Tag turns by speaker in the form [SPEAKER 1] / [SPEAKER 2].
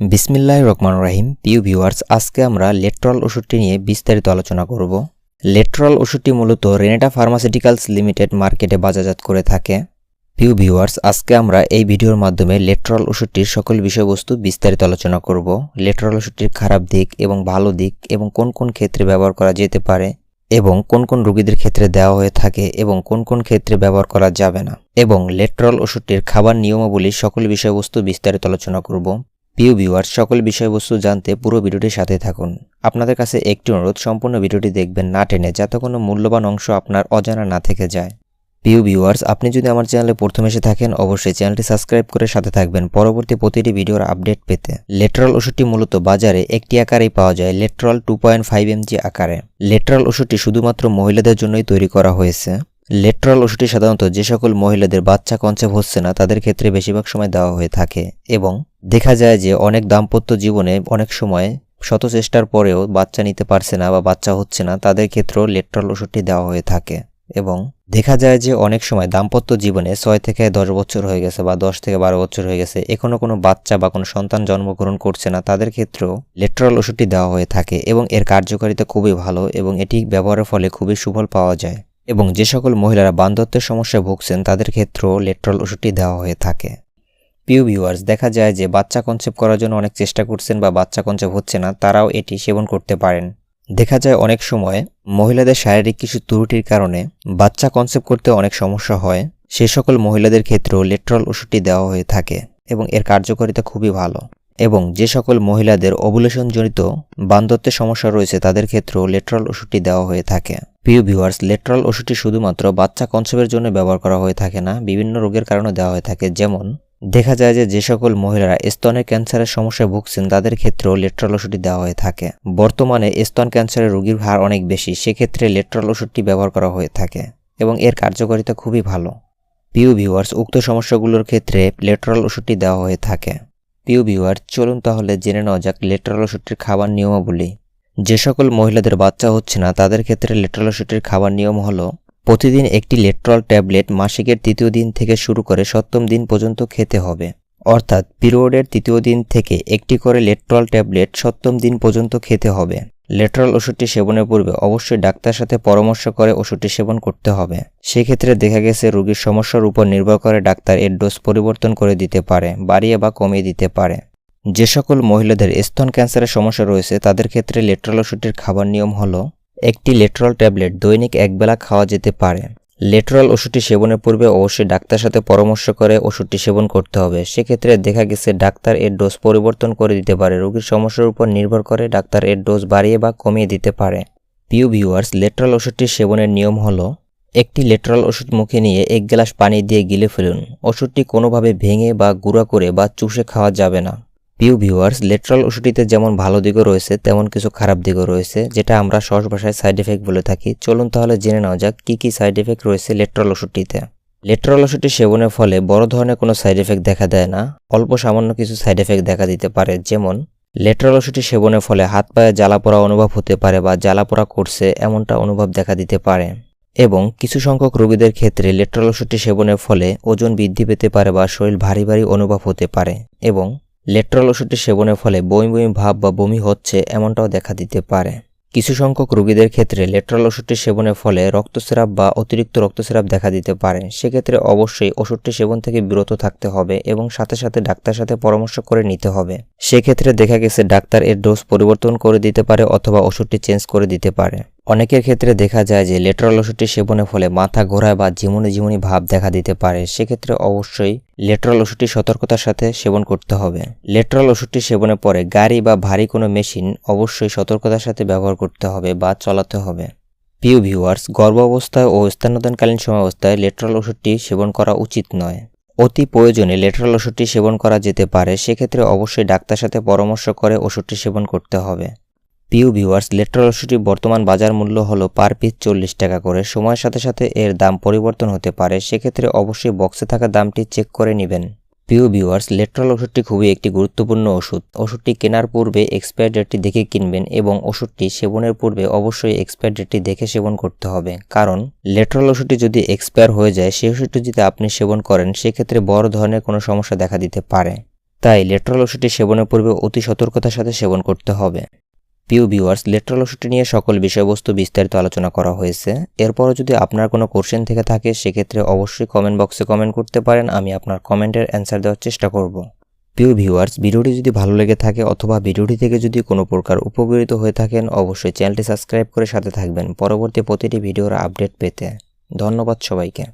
[SPEAKER 1] বিসমিল্লাহ রহমান রাহিম। পিউ ভিউয়ার্স, আজকে আমরা লেট্রল ওষুধটি নিয়ে বিস্তারিত আলোচনা করব। লেট্রল ওষুধটি মূলত রেনেটা ফার্মাসিউটিক্যালস লিমিটেড মার্কেটে বাজারজাত করে থাকে। পিউ ভিউয়ার্স, আজকে আমরা এই ভিডিওর মাধ্যমে লেট্রল ওষুধটির সকল বিষয়বস্তু বিস্তারিত আলোচনা করব। লেট্রল ওষুধটির খারাপ দিক এবং ভালো দিক এবং কোন কোন ক্ষেত্রে ব্যবহার করা যেতে পারে এবং কোন কোন রোগীদের ক্ষেত্রে দেওয়া হয়ে থাকে এবং কোন কোন ক্ষেত্রে ব্যবহার করা যাবে না। এবং লেট্রল ওষুধটির খাবার নিয়মাবলী সকল বিষয়বস্তু বিস্তারিত আলোচনা করব। প্রিয় ভিউয়ার সকল বিষয়বস্তু জানতে পুরো ভিডিওটির সাথে থাকুন। আপনাদের কাছে একটি অনুরোধ, সম্পূর্ণ ভিডিওটি দেখবেন না টেনে, যাতে কোনো মূল্যবান অংশ আপনার অজানা না থেকে যায়। প্রিয় ভিউয়ার্স, আপনি যদি আমার চ্যানেলে প্রথম এসে থাকেন, অবশ্যই চ্যানেলটি সাবস্ক্রাইব করে সাথে থাকবেন পরবর্তী প্রতিটি ভিডিওর আপডেট পেতে। লেট্রল ওষুধটি মূলত বাজারে একটি আকারেই পাওয়া যায়, Letrol two point five MG আকারে। লেট্রল ওষুধটি শুধুমাত্র মহিলাদের জন্যই তৈরি করা হয়েছে। লেট্রল ওষুধটি সাধারণত যে সকল মহিলাদের বাচ্চা কনসেপ্ট হচ্ছে না, তাদের ক্ষেত্রে বেশিরভাগ সময় দেওয়া হয়ে থাকে এবং দেখা যায় যে অনেক দাম্পত্য জীবনে অনেক সময় শত চেষ্টার পরেও বাচ্চা নিতে পারছে না বা বাচ্চা হচ্ছে না, তাদের ক্ষেত্রেও লেট্রল ওষুধটি দেওয়া হয়ে থাকে এবং দেখা যায় যে অনেক সময় দাম্পত্য জীবনে ছয় থেকে দশ বছর হয়ে গেছে বা দশ থেকে বারো বছর হয়ে গেছে এখনও কোনো বাচ্চা বা কোনো সন্তান জন্মগ্রহণ করছে না, তাদের ক্ষেত্রেও লেট্রল ওষুধটি দেওয়া হয়ে থাকে এবং এর কার্যকারিতা খুবই ভালো এবং এটি ব্যবহারের ফলে খুবই সুফল পাওয়া যায়। এবং যে সকল মহিলারা বান্ধত্বের সমস্যায় ভুগছেন, তাদের ক্ষেত্রেও লেট্রল ওষুধটি দেওয়া হয়ে থাকে। পিউ ভিউয়ার্স দেখা যায় যে বাচ্চা কনসেপ্ট করার জন্য অনেক চেষ্টা করছেন বা বাচ্চা কনসেপ্ট হচ্ছে না, তারাও এটি সেবন করতে পারেন। দেখা যায় অনেক সময় মহিলাদের শারীরিক কিছু ত্রুটির কারণে বাচ্চা কনসেপ্ট করতে অনেক সমস্যা হয়। সে সকল মহিলাদের ক্ষেত্রেও লেট্রল ওষুধটি দেওয়া হয়ে থাকে এবং এর কার্যকারিতা খুবই ভালো। এবং যে সকল মহিলাদের অবুলেশনজনিত বান্ধত্বের সমস্যা রয়েছে, তাদের ক্ষেত্রেও লেট্রল ওষুধটি দেওয়া হয়ে থাকে। প্রিয় ভিউয়ার্স, লেট্রল ওষুধটি শুধুমাত্র বাচ্চা কনসেপ্টের জন্য ব্যবহার করা হয়ে থাকে না, বিভিন্ন রোগের কারণে দেওয়া হয়ে থাকে। যেমন, দেখা যায় যে যে সকল মহিলারা স্তনের ক্যান্সারের সমস্যায় ভুগছেন, তাদের ক্ষেত্রেও লেট্রাল ওষুধটি দেওয়া হয়ে থাকে। বর্তমানে স্তন ক্যান্সারের রোগীর হার অনেক বেশি, সেক্ষেত্রে লেট্রল ওষুধটি ব্যবহার করা হয়ে থাকে এবং এর কার্যকারিতা খুবই ভালো। পিউ ভিউয়ার্স, উক্ত সমস্যাগুলোর ক্ষেত্রে লেট্রল ওষুধটি দেওয়া হয়ে থাকে। পিউ ভিউয়ার চলুন তাহলে জেনে নেওয়া যাক লেট্রল ওষুধটির খাবার নিয়মাবলী। যে সকল মহিলাদের বাচ্চা হচ্ছে না, তাদের ক্ষেত্রে লেট্রল ওষুধটির খাবার নিয়ম হলো, প্রতিদিন একটি লেট্রল ট্যাবলেট মাসিকের তৃতীয় দিন থেকে শুরু করে সপ্তম দিন পর্যন্ত খেতে হবে। অর্থাৎ পিরিয়ডের তৃতীয় দিন থেকে একটি করে লেট্রল ট্যাবলেট সপ্তম দিন পর্যন্ত খেতে হবে। লেট্রল ওষুধটি সেবনের পূর্বে অবশ্যই ডাক্তার সাথে পরামর্শ করে ওষুধটি সেবন করতে হবে। সেক্ষেত্রে দেখা গেছে রোগীর সমস্যার উপর নির্ভর করে ডাক্তার এর ডোজ পরিবর্তন করে দিতে পারে, বাড়িয়ে বা কমিয়ে দিতে পারে। যে সকল মহিলাদের স্তন ক্যান্সারের সমস্যা রয়েছে, তাদের ক্ষেত্রে লেট্রল ওষুধটির খাবার নিয়ম হল, একটি লেট্রল ট্যাবলেট দৈনিক একবেলা খাওয়া যেতে পারে। লেট্রল ওষুধটি সেবনের পূর্বে অবশ্যই ডাক্তার সাথে পরামর্শ করে ওষুধটি সেবন করতে হবে। সেক্ষেত্রে দেখা গেছে ডাক্তার এর ডোজ পরিবর্তন করে দিতে পারে। রোগীর সমস্যার উপর নির্ভর করে ডাক্তার এর ডোজ বাড়িয়ে বা কমিয়ে দিতে পারে। পিউ ভিউয়ার্স, লেট্রল ওষুধটি সেবনের নিয়ম হলো, একটি লেট্রল ওষুধ মুখে নিয়ে এক গ্লাস পানি দিয়ে গিলে ফেলুন। ওষুধটি কোনোভাবে ভেঙে বা গুঁড়া করে বা চুষে খাওয়া যাবে না। পিউ ভিউয়ার্স, লেট্রল ওষুধটিতে যেমন ভালো দিকও রয়েছে, তেমন কিছু খারাপ দিকও রয়েছে, যেটা আমরা সহজ ভাষায় সাইড এফেক্ট বলে থাকি। চলুন তাহলে জেনে নেওয়া যাক কী কী সাইড এফেক্ট রয়েছে লেট্রল ওষুধটিতে। লেট্রল ওষুধটি সেবনের ফলে বড় ধরনের কোনো সাইড এফেক্ট দেখা দেয় না, অল্প সামান্য কিছু সাইড এফেক্ট দেখা দিতে পারে, যেমন লেট্রল ওষুধটি সেবনের ফলে হাত পায়ে জ্বালা পোড়া অনুভব হতে পারে বা জ্বালা পোড়া করছে এমনটা অনুভব দেখা দিতে পারে। এবং কিছু সংখ্যক রোগীদের ক্ষেত্রে লেট্রল ওষুধটি সেবনের ফলে ওজন বৃদ্ধি পেতে পারে বা শরীর ভারী ভারী অনুভব হতে পারে। এবং লেট্রল ওষুধটি সেবনের ফলে বমি বমি ভাব বা বমি হচ্ছে এমনটাও দেখা দিতে পারে। কিছু সংখ্যক রোগীদের ক্ষেত্রে লেট্রল ওষুধটি সেবনের ফলে রক্তস্রাব বা অতিরিক্ত রক্তস্রাব দেখা দিতে পারে। সেক্ষেত্রে অবশ্যই ওষুধটি সেবন থেকে বিরত থাকতে হবে এবং সাথে সাথে ডাক্তার সাথে পরামর্শ করে নিতে হবে। সেক্ষেত্রে দেখা গেছে ডাক্তার এর ডোজ পরিবর্তন করে দিতে পারে অথবা ওষুধটি চেঞ্জ করে দিতে পারে। অনেকের ক্ষেত্রে দেখা যায় যে লেট্রল ওষুধটি সেবনের ফলে মাথা ঘোরায় বা ঝিমুনি ঝিমুনি ভাব দেখা দিতে পারে। সেক্ষেত্রে অবশ্যই লেট্রল ওষুধটি সতর্কতার সাথে সেবন করতে হবে। লেট্রল ওষুধটি সেবনের পরে গাড়ি বা ভারী কোনো মেশিন অবশ্যই সতর্কতার সাথে ব্যবহার করতে হবে বা চলাতে হবে। পিউ ভিউয়ার্স গর্ভ অবস্থায় ও স্থানোদানকালীন সময়াবস্থায় লেট্রল ওষুধটি সেবন করা উচিত নয়। অতি প্রয়োজনে লেট্রল ওষুধটি সেবন করা যেতে পারে। সেক্ষেত্রে অবশ্যই ডাক্তার সাথে পরামর্শ করে ওষুধটি সেবন করতে হবে। পিউ ভিউয়ার্স, লেট্রল ওষুধটির বর্তমান বাজার মূল্য হলো পার পিস চল্লিশ টাকা করে। সময়ের সাথে সাথে এর দাম পরিবর্তন হতে পারে। সেক্ষেত্রে অবশ্যই বক্সে থাকা দামটি চেক করে নেবেন। পিউ ভিউয়ার্স, লেট্রল ওষুধটি খুবই একটি গুরুত্বপূর্ণ ওষুধ। ওষুধটি কেনার পূর্বে এক্সপায়ার ডেটটি দেখে কিনবেন এবং ওষুধটি সেবনের পূর্বে অবশ্যই এক্সপায়ার ডেটটি দেখে সেবন করতে হবে। কারণ, লেট্রল ওষুধটি যদি এক্সপায়ার হয়ে যায়, সেই ওষুধটি যদি আপনি সেবন করেন, সেক্ষেত্রে বড় ধরনের কোনো সমস্যা দেখা দিতে পারে। তাই লেট্রল ওষুধটি সেবনের পূর্বে অতি সতর্কতার সাথে সেবন করতে হবে। প্রিয় ভিউয়ার্স, লেট্রল ওষুধটি নিয়ে সকল বিষয়বস্তু বিস্তারিত আলোচনা করা হয়েছে। এরপরও যদি আপনার কোনো কোশ্চেন থেকে থাকে, সেক্ষেত্রে অবশ্যই কমেন্ট বক্সে কমেন্ট করতে পারেন, আমি আপনার কমেন্টের অ্যান্সার দেওয়ার চেষ্টা করব। প্রিয় ভিউয়ার্স, ভিডিওটি যদি ভালো লেগে থাকে অথবা ভিডিওটি থেকে যদি কোনো প্রকার উপকৃত হয়ে থাকেন, অবশ্যই চ্যানেলটি সাবস্ক্রাইব করে সাথে থাকবেন। পরবর্তী প্রতিটি ভিডিওর আপডেট পেতে ধন্যবাদ সবাইকে।